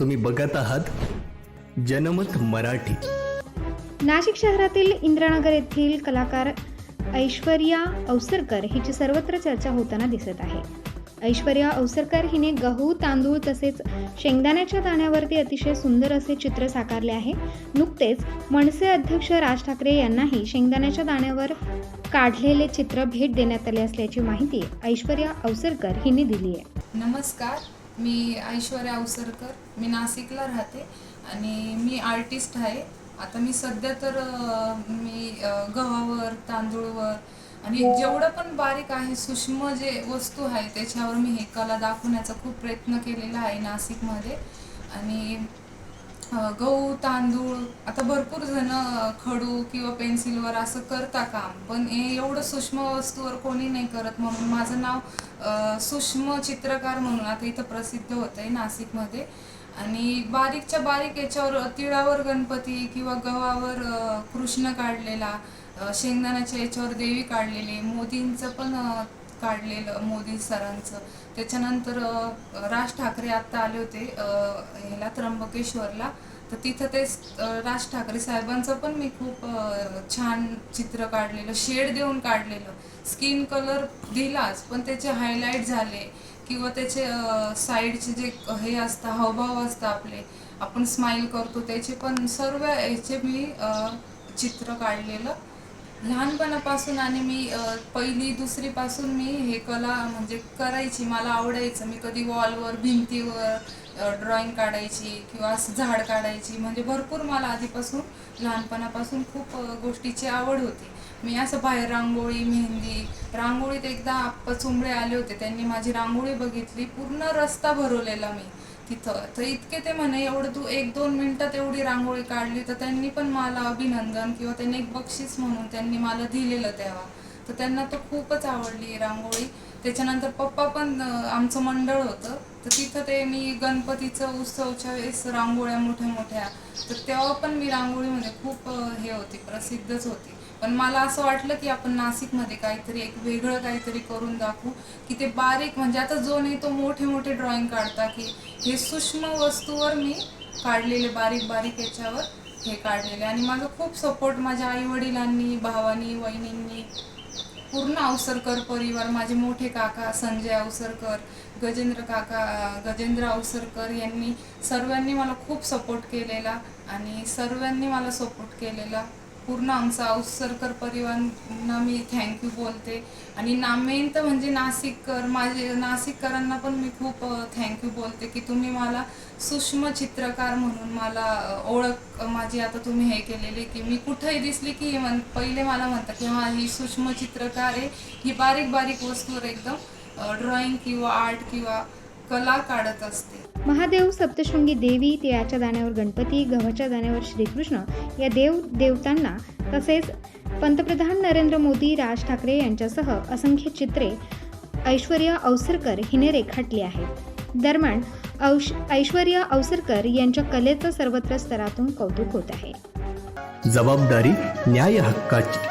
तुम्ही बघत आहात जनमत मराठी. नाशिक शहरातील इंद्रनगर येथील कलाकार ऐश्वर्या अवसरकर हिची सर्वत्र चर्चा होताना दिसत आहे. ऐश्वर्या अवसरकर हिने गहू तांदूळ तसेच शेंगदाण्याच्या दाण्यावरती अतिशय सुंदर असे चित्र साकारले आहे. नुकतेच मनसे अध्यक्ष राज ठाकरे यांनाही शेंगदाण्याच्या दाण्यावर काढलेले चित्र भेट देण्यात आले असल्याची माहिती ऐश्वर्या अवसरकर हिने दिली आहे. नमस्कार. मी ऐश्वर्या अवसरकर मी नाशिकला राहते आणि मी आर्टिस्ट आहे. आता मी सध्या तर मी गव्हावर तांदूळवर आणि जेवढं पण बारीक आहे सूक्ष्म जे वस्तू आहे त्याच्यावर मी हे कला दाखवण्याचा खूप प्रयत्न केलेला आहे नाशिकमध्ये. आणि गहू तांदूळ आता भरपूर जण खडू किंवा पेन्सिलवर असं करता काम पण हे एवढं सूक्ष्म वस्तूवर कोणी नाही करत. म्हणून माझं नाव सूक्ष्म चित्रकार म्हणून आता इथं प्रसिद्ध होत आहे नाशिकमध्ये. आणि बारीकच्या बारीक याच्यावर तिळावर गणपती किंवा गव्हावर कृष्ण काढलेला शेंगदाण्याच्या याच्यावर देवी काढलेली मोदींचं पण काढलेलं मोदी सरांचं. त्याच्यानंतर राज ठाकरे आत्ता आले होते ह्याला त्र्यंबकेश्वरला. तर तिथं ते राज ठाकरे साहेबांचं पण मी खूप छान चित्र काढलेलं शेड देऊन काढलेलं. स्किन कलर दिलाच पण त्याचे हायलाईट झाले. किंवा त्याचे साईडचे जे हे असतं हावभाव असतं आपले आपण स्माईल करतो त्याचे पण सर्व याचे मी चित्र काढलेलं. लहानपणापासून आणि मी पहिली दुसरीपासून मी हे कला म्हणजे करायची मला आवडायचं. मी कधी वॉलवर भिंतीवर ड्रॉइंग काढायची किंवा असं झाड काढायची. म्हणजे भरपूर मला आधीपासून लहानपणापासून खूप गोष्टीची आवड होती. मी असं बाहेर रांगोळी मेहंदी रांगोळीत एकदा आप्पा चुंबळे आले होते. त्यांनी माझी रांगोळी बघितली पूर्ण रस्ता भरवलेला मी. तिथं. तर इतके ते म्हणे एवढं तू एक दोन मिनिटात एवढी रांगोळी काढली तर त्यांनी पण मला अभिनंदन किंवा त्यांनी एक बक्षीस म्हणून त्यांनी मला दिलेलं तेव्हा. तर त्यांना तो खूपच आवडली रांगोळी. त्याच्यानंतर पप्पा पण आमचं मंडळ होतं. तर तिथं ते मी गणपतीचं उत्सवच्या वेळेस रांगोळ्या मोठ्या मोठ्या. तर तेव्हा पण मी रांगोळीमध्ये खूप हे होती प्रसिद्धच होती. पण मला असं वाटलं की आपण नाशिकमध्ये काहीतरी एक वेगळं काहीतरी करून दाखवू की ते बारीक म्हणजे आता जो नाही तो मोठे मोठे ड्रॉइंग काढता की हे सूक्ष्म वस्तूवर मी काढलेले बारीक बारीक याच्यावर हे काढलेले. आणि माझा खूप सपोर्ट माझ्या आई वडिलांनी भावानी वहिनींनी. पूर्ण अवसरकर परिवार माझे मोठे काका संजय अवसरकर गजेंद्र काका गजेंद्र अवसरकर यांनी सर्वांनी मला खूप सपोर्ट केलेला आणि सर्वांनी मला सपोर्ट केलेला. पूर्ण आमचा औसरकर परिवारांना मी थँक्यू बोलते. आणि ना मेन तर म्हणजे नाशिककर माझे नाशिककरांना पण मी खूप थँक्यू बोलते की तुम्ही मला सूक्ष्म चित्रकार म्हणून मला ओळख माझी आता तुम्ही हे केलेली की मी कुठंही दिसली की म्हण पहिले मला म्हणतात की हा ही सूक्ष्म चित्रकार आहे. ही बारीक बारीक वस्तूवर एकदम ड्रॉइंग किंवा आर्ट किंवा कला काढत असते. महादेव सप्तशृंगी देवी तिळाच्या दाण्यावर गणपती गव्हाच्या दाण्यावर श्रीकृष्ण या देव देवतांना तसेच पंतप्रधान नरेंद्र मोदी राज ठाकरे यांच्यासह असंख्य चित्रे ऐश्वर्या अवसरकर हिने रेखाटली आहेत. दरम्यान औश ऐश्वर्या अवसरकर यांच्या कलेचं सर्वत्र स्तरातून कौतुक होत आहे. जबाबदारी न्याय हक्काची.